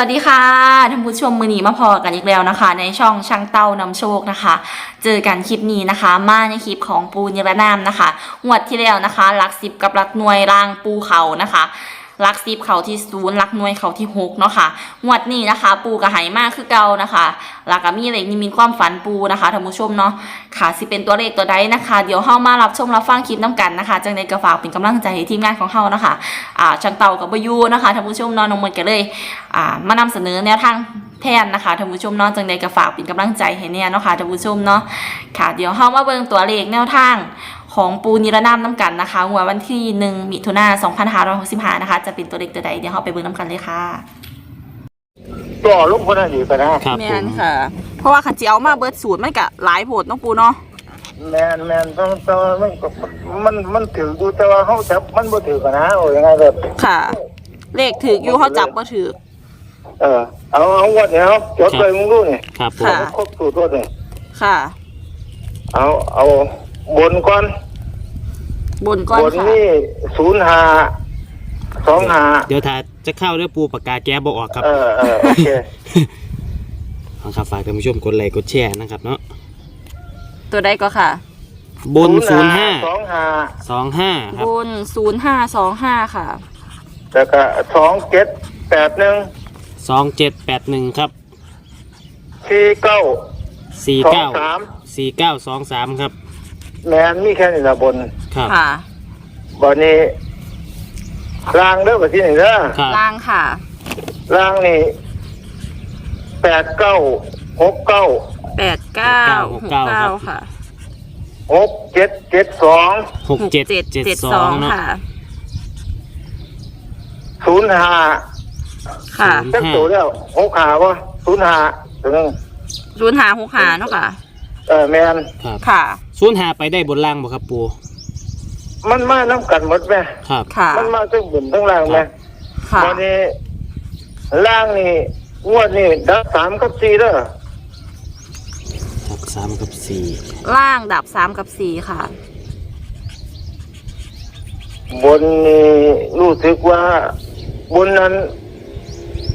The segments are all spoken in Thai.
สวัสดีค่ะท่านผู้ชมมือหนีมาพอกันอีกแล้วนะคะ ในช่องช่างเต้านำโชคนะคะ เจอกันคลิปนี้นะคะ มาในคลิปของปูนิรนามนะคะงวดที่แล้วนะคะหลักสิบกับหลักหน่วยรางปูเขานะคะ ลักสิบเขาที่ศูนย์ลักหน่วยเขาที่หกเนาะค่ะงวดนี้นะคะ ปูกระหายมากคือเก่านะคะหลักกับมีเลขนิมิตความฝันปูนะคะท่านผู้ชมเนาะค่ะสิเป็นตัวเลขตัวใดนะคะ เดี๋ยวเฮามารับชมรับฟังคลิปน้กันนะคะจังในกระฝากเป็นกำลังใจให้ทีมงานของเฮานะคะอ่าช่างเต่ากับบยูนะคะท่านผู้ชมเนาะน้องมนต์กันเลยอ่ามานำเสนอแนวทางแทนนะคะท่านผู้ชมเนาะจังใดก็ฝากเป็นกำลังใจให้เนี่ยเนาะค่ะท่านผู้ชมเนาะค่ะ เดี๋ยวเฮามาเบิ่งตัวเลขแนวทาง ของปูนิรนามน้ำกันนะคะงวดวันที่1มิถุนายน2565นะคะ จะเป็นตัวเลขตัวใดเดี๋ยวเฮาไปเบิ่งน้ำกันเลยค่ะต่อลูกคนนั้นอยู่กันนะครับแม่นค่ะ เพราะว่าขันจิเอามาเบิดสูตรมันก็หลายโพดเนาะปูเนาะแมนแมนต้องต้องมันก็มันมันถือดูแต่ว่าเขาจับมันบ่ถือกันนะโอ้ยังไงแบบค่ะ เลขถืออยู่เฮาจับบ่ถือเออเอาเอาวัดเนี่ยเอาจดเลยมึงดูนี่ครับผม ค่ะ ครบสูตรตัวนี่ค่ะ เอาเอาบนก่อน บนก้อนบนค่ะนี่ศูนย์ห้าสองห้าเดี๋ยวถ้าจะเข้าด้วยปูปากกาแก้บอกออกครับเออเออโอเคเอาครับฝากท่านผู้ชมกดไลค์กดแชร์นะครับเนาะตัวใดก็ค่ะ บนศูนย์ห้าสองห้าสองห้าครับบน0525ค่ะแล้วก็สองเจ็ดแปดหนึ่งสองเจ็ดแปดหนึ่งครับสี่เก้าสี่สองเก้าสามสี่เก้าสองสามครับ แมนมีแค่นี้ละบนครับค่ะบนนี้ล่างเด้อแบบที่ไหนเด้อครับล่างค่ะล่างนี่แปดเก้าหกเก้าแปดเก้าหกเก้าค่ะ หกเจ็ดเจ็ดสองหกเจ็ดเจ็ดสองเนาะค่ะ ศูนย์ห้าค่ะจักตัวแล้วหกหาวะศูนย์ห้าตัวนึงศูนย์หาหกหาเนาะค่ะ เออแมนครับ ค่ะ ศูนย์หาไปได้บนล่างบ่ครับปูมันมาน้ำกันหมดไหมครับ ค่ะ มันมาทั้งบนทั้งล่างไหมค่ะตอนนี้ล่างนี่งวดนี่ดับสามกับสี่เด้อครับสามกับสี่ล่างดับสามกับสี่ค่ะ บนนี่รู้สึกว่าบนนั้น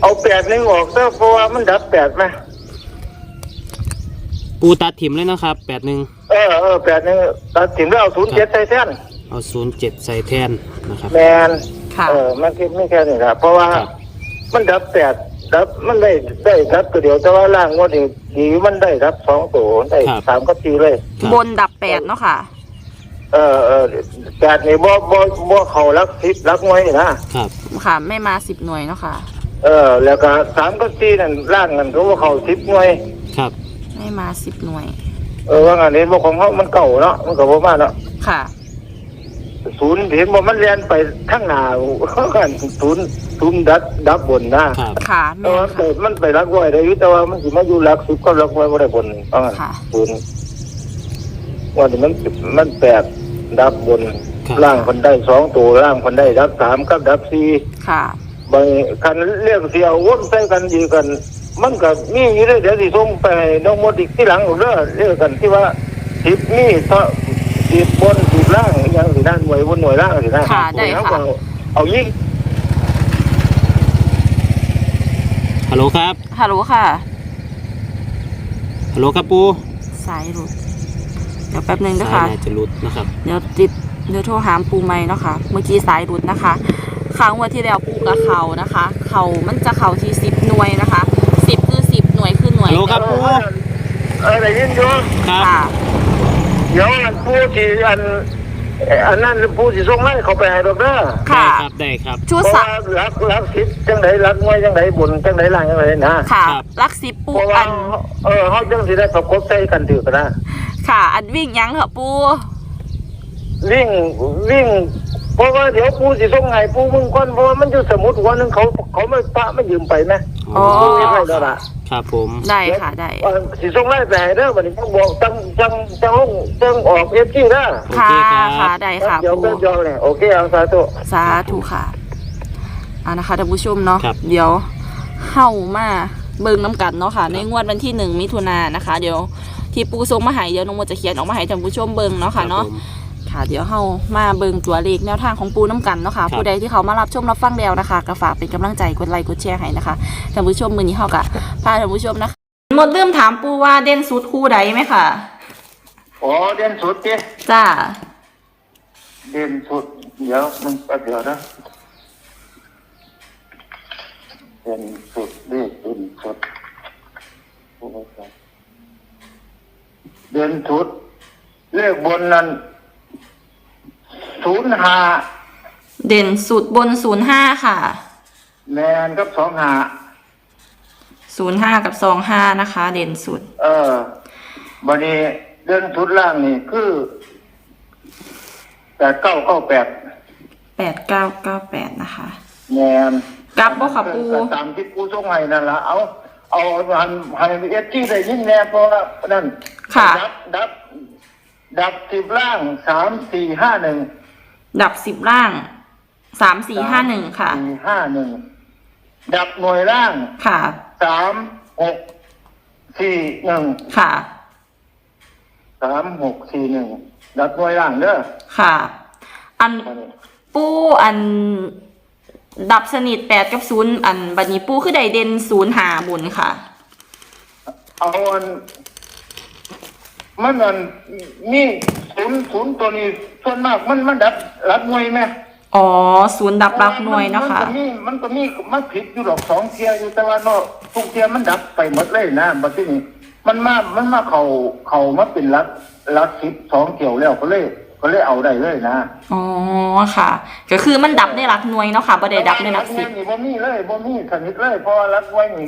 เอาแปดหนึ่งออกซะเพราะว่ามันดับแปดไหมปูตัดถิ่มเลยนะครับแปดหนึ่ง เออเออแปดหนึ่งตัดสินแล้วเอาศูนย์เจ็ดใส่แท่นเอาศูนย์เจ็ดใส่แทนนะครับ แมนค่ะ เออมันคิดไม่แค่นี้ครับเพราะว่าครับ มันดับแปดดับมันได้ได้ดับตัวเดียวแต่ว่าล่างงวดนี้ดีมันได้ดับสองตัวได้ครับ สามกับสี่เลย ครับ บนดับแปดเนาะค่ะ เออเออแปดนี่บ่บ่บ่เขารักทิพรักไว้นะ ครับ ค่ะ ไม่มาสิบหน่วยเนาะค่ะ เออ แล้วก็สามกับสี่นั่นล่างนั่นเขาว่าเขาทิพหน่วย ครับ ไม่มาสิบหน่วย เออว่างานนี้บ่ของเขามันเก่าเนาะมันก็บ่มาเนาะค่ะ ศูนย์เห็นบ่มันเรียนไปข้างหน้ากันศูนย์ศูนย์ดับดับบนนะครับ ค่ะแต่แม่ว่าค่ะมันไปรักไว้ได้อยู่แต่ว่ามันสิมาอยู่รักสิบก็รักไว้บ่ได้บนเอางั้นค่ะ ศูนย์วันนี้มันมันแปดดับบนครับ ล่างคนได้สองตัวล่างคนได้ดับสามกับดับสี่ ค่ะ บางคันเรียกเสียวนใส่กันดีกัน มันก็มีอยู่เด้อเดี๋ยวสิส่งไปให้น้องมดอีกที่หลังเด้อเรียกกันที่ว่าสิบมีเท่าสิบบนสิบล่างอหยังสิด้านหน่วยบนหน่วยล่างสินะค่ะได้ค่ะ เอาเอายิ่งฮัลโหลครับ ฮัลโหลค่ะ ฮัลโหลครับปูสายหลุดเดี๋ยวแป๊บหนึงนะสาคะ ยน่าจะหลุดนะครับ เดี๋ยวติดเดี๋ยวโทรหามปูใหม่เนาะค่ะเมื่อกี้สายหลุดนะคะครั้งวันที่แล้วปูกับเขานะคะ เขามันจะเขาที่สิบหน่วยนะคะสิบคือสิบห น่วยคือหน่วยฮัลโหลครับปูเออได้ยินอยู่ครับค่ะเดี๋ยวอันผู้ที่อันอันนั้นผู้ที่ส่งให้เขาไปให้ดอกเด้อได้ค่ะ ครับได้ครับ ชุดเพราะสัว่ากรักรักสิบจังไดรักไว้จังไดบนจังไดล่างจังไดนะค่ะครับ ลักสิบปูเพราะว่าอัน เออเขาจังสิได้ประกบใจกันถือกันนะค่ะ อันวิ่งยังเหรอปู วิ่งวิ่ง เพราะว่าเดี๋ยวปูสิส่งให้ปูมึงก่อนเพราะว่ามันอยู่สมุดวันหนึงเขาเขาไม่ปะไม่ยืมไปนะอ๋อ ปูยังไงก็ละ ครับผม ได้ค่ะได้ เออสิส่งไล่ไปให้เด้อวันนี้ต้องบอกจังจังจังจังออกเอฟซีนะโอค่ะเคครับ ค่ะได้ค่ะเดี๋ยวปูเป็นยองเนี่ยโอเคเอาสาธุ สาธุค่ะอ่านะคะท่านผู้ชมเนาะครับ เดี๋ยวเข้ามาเบิ่งน้ำกันเนาะค่ะ ในงวดวันที่หนึ่งมิถุนายนนะคะ เดี๋ยวที่ปูทรงมาใหายเดี๋ยวน้องโมจะเขียนออกมาให้ท่านผู้ชมเบิ่งเนาะค่ะเนาะ รับผม ค่ะ เดี๋ยวเฮามาเบิ่งตัวเลขแนวทางของปูน้ำกันเนาะค่ะ ผู้ใดที่เขามารับชมรับฟังแล้วนะคะก็ฝากเป็นกำลังใจกดไลค์กดแชร์ให้นะคะท่านผู้ชมมื้อนี้เฮาก็พาท่านผู้ชมนะคะหมดเริ่มถามปูว่าเด่นสุดคู่ใดไหมค่ะอ๋อเด่นสุดดิจ้าเด่นสุดเดี๋ยวมันแป๊บเดียวนะเด่นสุดเด่นเด่นสุดเด่นสุดเลขบนนั้น ศูนย์ห้าเด่นสุดบน05ค่ะ แมนกับสองห้า05กับ25นะคะ เด่นสุด เออบันนี้เด่นสุดล่างนี่คือแปดเก้าเก้าแปด8998นะคะ แมนกลับบ่ค่ะปูก็ตามที่ปูส่งให้นั่นละเอา เอาหันให้เอฟที่ได้ยินแน่เพราะว่านั่นค่ะ ดับดับ ดับสิบล่างสามสี่ห้าหนึ่ง ดับ10ล่าง3451ค่ะสี่ห้าหนึ่งดับหน่วยล่างค่ะสามหกสี่หนึ่งค่ะสามหกสี่หนึ่งดับหน่วยล่างเด้อค่ะ อันปูอัน ดับสนิทแปดกับศูนย์อันบัดนี้ปูคือไดเด่นศูนย์หาบุญค่ะ เอาอัน มันอันนี่ศูนย์ศูนย์ตัวนี้ส่วนมากมันมันดับรับหน่วยไหมอ๋อ ศูนย์ดับรักหน่วยเนาะคะ มันก็มีมันก็มีมันผิดอยู่หรอกสองเทียอยู่แต่ว่าเนาะทุกเทียมันดับไปหมดเลยนะบัดนี้มันมามันมาเขาเขามาเป็นรักรักสิบสองเกี่ยวแล้วก็เลย ก็เลยเอาได้เลยนะอ๋อค่ะ ก็คือมันดับได้รักหน่วยเนาะค่ะบ่ได้ดับได้รักสิบ นี่บ่มีเลยบ่มีสนิทเลยเพราะว่ารักไว้นี่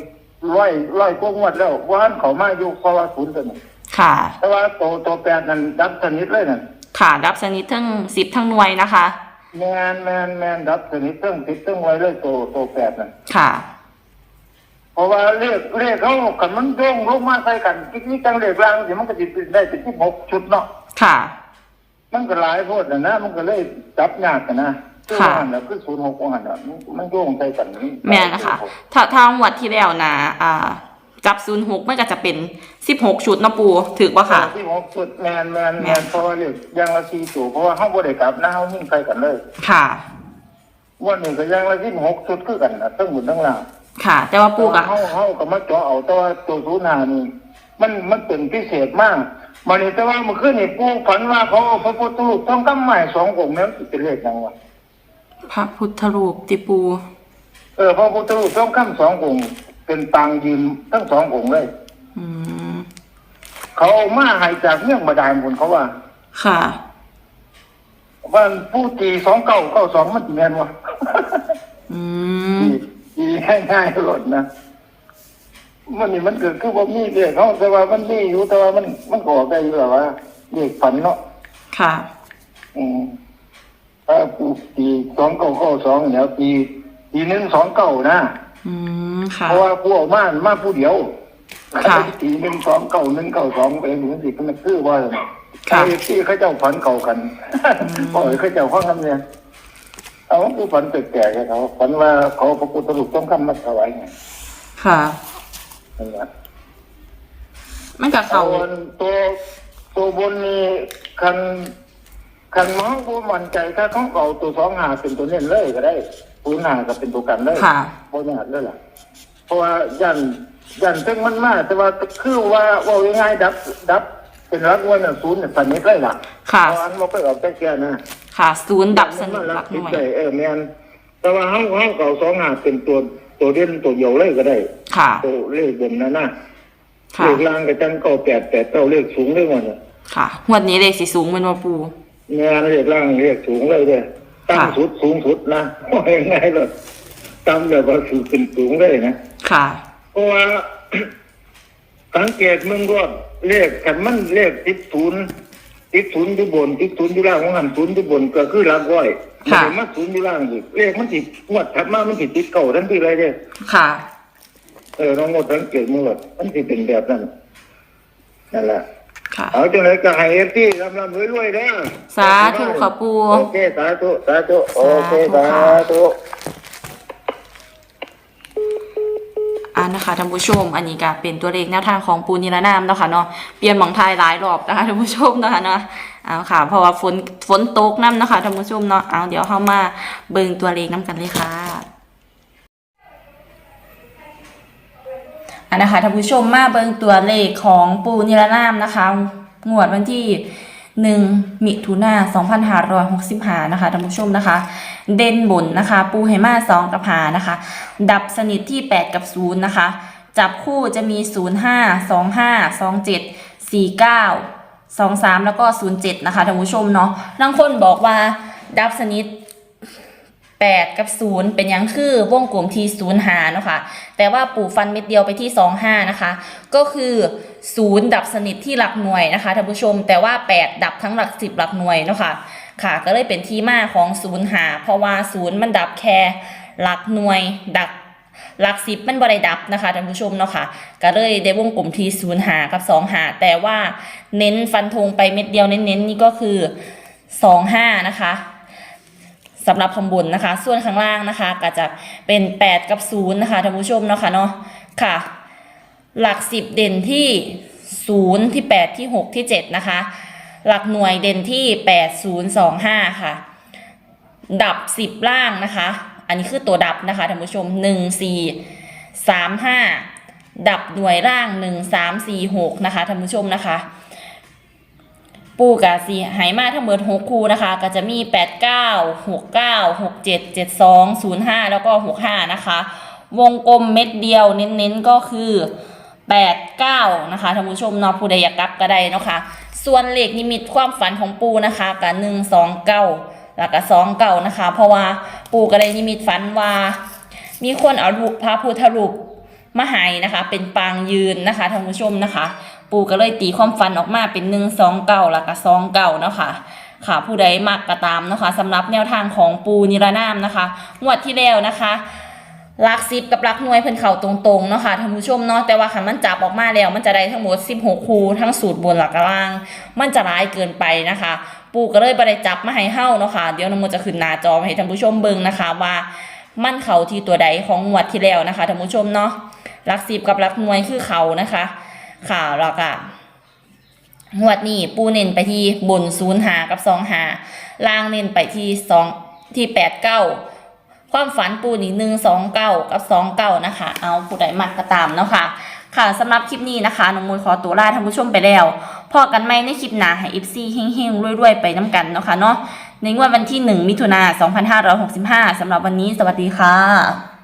ร้อยร้อยกว่างวดแล้วว่าหันเขามาอยู่เพราะว่าศูนย์ตัวนี้ ค่ะ แต่ว่าตัวตัวแปดนั่นดับสนิทเลยนั่นค่ะ ดับสนิททั้งสิบทั้งหน่วยนะคะ แมนแมนแมนดับสนิทเติ้งติดเติ้งไว้เลยตัวตัวแปดนั่นค่ะ เพราะว่าเลขเลขเขากันมันโยงลงมาใส่กันกิ๊กนี่จังเลขล่างสิมันก็จิได้เป็นที่หกชุดเนาะค่ะ มันก็หลายโพดนะนะมันก็เลยจับยากกันนะคือค่ะว่าหันน่ะคือศูนย์หกว่าหันน่ะมันมันโยงใส่กันนี่แม่นะคะ ถ้าทางวัดที่แล้วนะ อ่า จับศูนย์หกมันก็จะเป็นสิบหกชุดเนาะปูถือว่าค่ะที่หกชุดแมนแมนแม่แมนเพราะว่าเลขอยังละสี่ตัวเพราะว่าห้องบ่ได้กลับนะห้องยิ่งใส่กันเลย ค่ะวันนี้ก็อยังละที่หกชุดคือกันนะตั้งบนตั้งล่างค่ะ แต่ว่าปูกะเฮาเฮาก็มาเจาะเอาแต่ว่าตัวศูนย์หานี่มันมันเป็นพิเศษมากมันนี่แต่ว่าเมื่อคืนนี่ปู่ฝันว่าเขาเอาพระพุทธรูปทองคำใหม่สององค์นั้นสิเป็นเลขยังวะพระพุทธรูปติปู เออพระพุทธรูปทองคำสององค์ เป็นปางยืนทั้งสององค์เลยอืมเขาเอามาให้จากเมืองบาดาลคนเขาว่า ค่ะว่าผู้ตีสองเก้าเก้าสองมันสิแม่นวะอืมตีตีง่ายๆหลดนะมันนี่มันเกิดคือว่ามีเรียกเขาแต่ว่ามันมีอยู่แต่ว่ามันมันก็ออกได้อยู่แล้วว่าเรียกฝันเนาะค่ะ อืมถ้าปูตีสองเก้าเก้าสองเนี่ยตีตีหนึ่งสองเก้านะ อืมค่ะ เพราะว่าผู้เอามามาผู้เดียวค่ะ ตีหนึ่งสองเก้าหนึ่งเก้าสองไปถึงสิมันคือว่าค่ะไอ้ที่เขาเจ้าฝันเก่ากันโอ้ยเขาเจ้าข้องคำเนี่ยเอาผู้ฝันแปลกๆเขาฝันว่าเขาพระพุทธรูปต้องคำมาถวายไงค่ะ นั่นแหละ มันกับเอาเขาอันตัวตัวบนนี้คันคันน้องผู้มั่นใจถ้าเขาเอาตัวสองหาเป็นตัวเน้นเลยก็ได้ ตัวหาก็เป็นตัวกันเลยค่ะเพราะยากเลยล่ะ เพราะว่ายันยันเพิ่งมันมากแต่ว่าคือว่าว่าง่ายๆดับ ดับ เป็นรักวันน่ะศูนย์เนี่ยสนิทเลยล่ะค่ะ เพราะอันมันก็ออกแค่แก่นะค่ะ ศูนย์ดับสนิทมัรักหน่วยใจเออแม่นแต่ว่าห้องห้องเก่าสองหาเป็นตัวตัวเด่นตัวเดียวเลยก็ได้ค่ะ ตัวเลขบนนั้นนะค่ะเลขล่างก็จังเก้าแปดแปดเก้าเลขสูงเลยวันน่ะค่ะงวดนี้เลขสีสูงเป็นว่าปู งานเลขล่างเลขสูงเลยเด้อ ตั้งค่ะสุดสูงสุดนะว่าง่ายๆเลยตั้งแบบว่าสูงเป็นสูงเลยนะค่ะเพราะว่าสังเกตมึงก็เลขกันมันเลขติดศูนย์ติดศูนย์อยู่บนติดศูนย์อยู่ล่างของหันศูนย์อยู่บนก็คือหลักร้อยค่ะมันมาศูนย์อยู่ล่างอีกเลขมันติดงวดถัดมามันติดติดเก่าทันทีเลยเด้อค่ะเออน้องงดสังเกตมึงหมดมันติเป็นแบบนั้นนั่นแหละค่ะ เอาจังไรก็ให้เอฟซีรำรำรวยๆเด้อสาธุค่ะปู่โอเคสาธุสาธุโอเคสาสาธุค่ะธุอ่านะคะท่านผู้ชมอันนี้ก็เป็นตัวเลขแนวทางของปูนิรนามเนาะค่ะเนาะเปลี่ยนหมองทายหลายรอบนะคะท่านผู้ชมเนาะคะเนาะเอาค่ะ เพราะว่าฝนฝนตกน้ำเนาะคะท่านผู้ชมเนาะเอาเดี๋ยวเข้ามาเบิ่งตัวเลขน้ำกันเลยค่ะ นะคะท่านผู้ชมมาเบิ่งตัวเลขของปูนิรนามนะคะงวดวันที่หนึ่งมิถุนาสองพันห้าร้อยหกสิบห้านะคะท่านผู้ชมนะคะ เด่นบนนะคะ ปูไหมาสองกับหานะคะ ดับสนิทที่แปดกับศูนย์นะคะ จับคู่จะมีศูนย์ห้าสองห้าสองเจ็ดสี่เก้าสองสามแล้วก็ศูนย์เจ็ดนะคะท่านผู้ชมเนาะบางคนบอกว่าดับสนิท แปดกับศูนย์เป็นยังคือวงกลมที่ศูนย์หาเนาะค่ะแต่ว่าปู่ฟันเม็ดเดียวไปที่สองห้านะคะ ก็คือศูนย์ดับสนิทที่หลักหน่วยนะคะท่านผู้ชม แต่ว่าแปดดับทั้งหลักสิบหลักหน่วยเนาะค่ะค่ะ ก็เลยเป็นที่มาของศูนย์หาเพราะว่าศูนย์มันดับแค่หลักหน่วยดับหลักสิบมันบริดับนะคะท่านผู้ชมเนาะค่ะก็เลยได้วงกลมที่ศูนย์หากับสองหาแต่ว่าเน้นฟันธงไปเม็ดเดียวเน้นๆนี่ก็คือสองห้านะคะ สำหรับข้างบนนะคะ ส่วนข้างล่างนะคะ ก็จะเป็นแปดกับศูนย์นะคะท่านผู้ชมเนาะค่ะเนาะค่ะ หลักสิบเด่นที่ศูนย์ที่แปดที่หกที่เจ็ดนะคะ หลักหน่วยเด่นที่แปดศูนย์สองห้าค่ะ ดับสิบล่างนะคะ อันนี้คือตัวดับนะคะท่านผู้ชมหนึ่งสี่สามห้าดับหน่วยล่างหนึ่งสามสี่หกนะคะท่านผู้ชมนะคะ ปูกาสีหายมาทั้งหมดหกคู่นะคะ ก็จะมีแปดเก้าหกเก้าหกเจ็ดเจ็ดสองศูนย์ห้าแล้วก็หกห้านะคะ วงกลมเม็ดเดียวเน้นๆก็คือแปดเก้านะคะท่านผู้ชมเนาะผู้ใดอยากกลับก็ได้เนาะค่ะ ส่วนเหลขนิมิตความฝันของปูนะคะกับหนึ่งสองเก้าแล้วก็สองเก้านะคะ เพราะว่าปูก็ได้นิมิตฝันว่า มีคนเอารูปพระพุทธรูปมาให้นะคะ เป็นปางยืนนะคะท่านผู้ชมนะคะ ปูก็เลยตีความฝันออกมาเป็นหนึ่งสองเก้าล้วก็สองเก้าเนาะค่ะค่ะผู้ใดมักก็ตามนะคะสำหรับแนวทางของปูนิรนามนะคะงวดที่แล้วนะคะลักสิบกับลักหน่วยเพิ่นเข่าตรงๆเนาะค่ะท่านผู้ชมเนาะแต่ว่าคันมันจับออกมาแล้วมันจะได้ทั้งหมด 16 คูทั้งสูตรบนหลักกลาง มันจะร้ายเกินไปนะคะ ปูก็เลยบ่ได้จับมาให้เฮาเนาะค่ะ เดี๋ยวนโมจะขึ้นหน้าจอให้ท่านผู้ชมเบิ่งนะคะว่ามันเข่าที่ตัวใดของงวดที่แล้วนะคะท่านผู้ชมเนาะลักสิบกับลักหน่วยคือเข่านะคะ ค่ะแล้วก็งวดนี้ปูเน้นไปที่บนศูนย์หากับสองหาล่างเน้นไปที่สองที่แปดเก้าความฝันปูนี่หนึ่งสองเก้ากับสองเก้านะคะ เอาผู้ใดมักก็ตามเนาะค่ะค่ะสำหรับคลิปนี้นะคะน้องมูลขอตัวลาท่านผู้ชมไปแล้วพอกันไหมในคลิปหน้าให้อิฟซี่เฮงๆรวยๆ ไปน้ำกันเนาะค่ะเนาะในงวดวันที่ 1 มิถุนา2565สำหรับวันนี้สวัสดีค่ะ